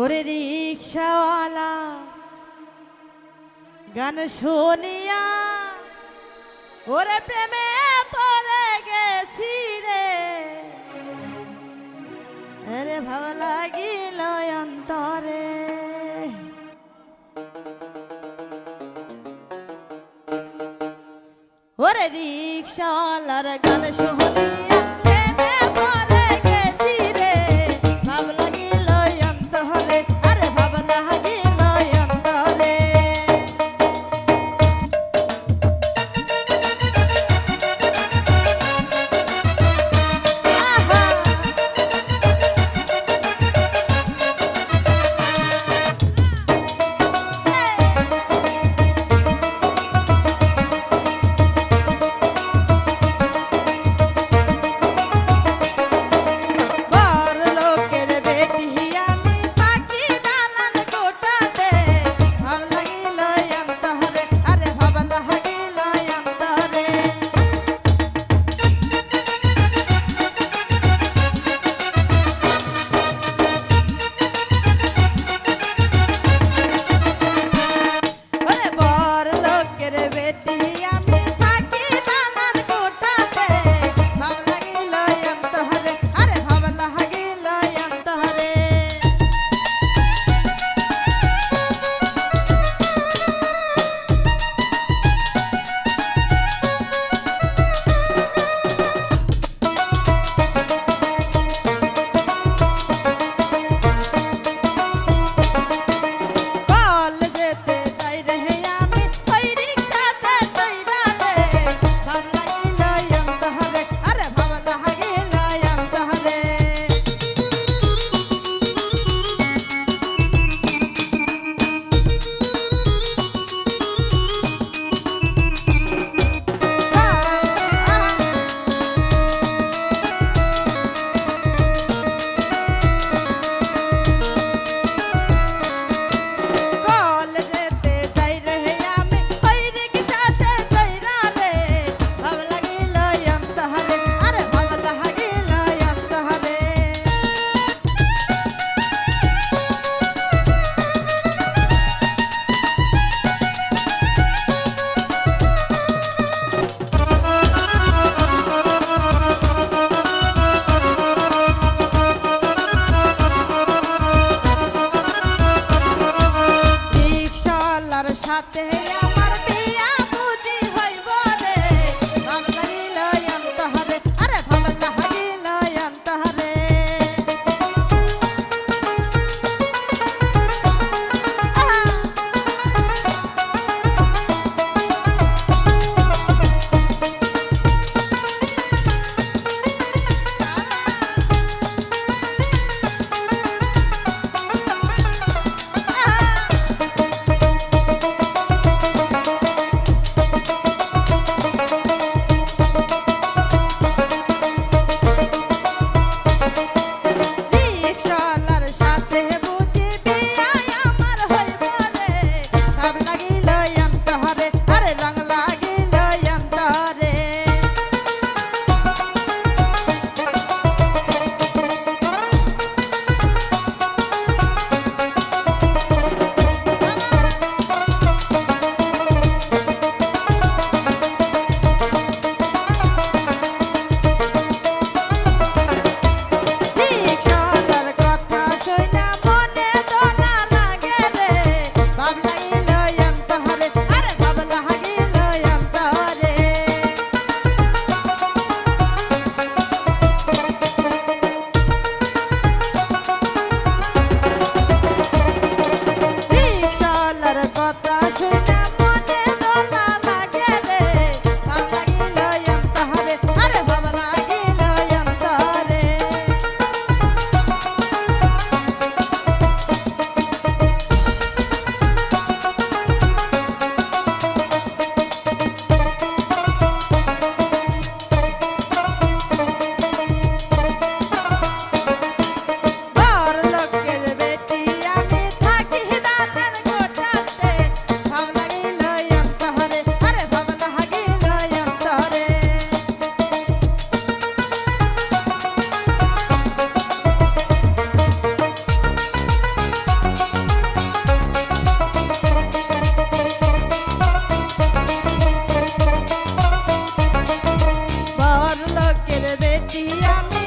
ওরে রিক্সাওয়ালা, গান শুনিয়া ওরে প্রেমে পড়ে গেছি রে। আরে ভাব লাগিল অন্তরে। ওরে রিক্সাওয়ালার গান শুনিয়া কেড়ে বেটি আমি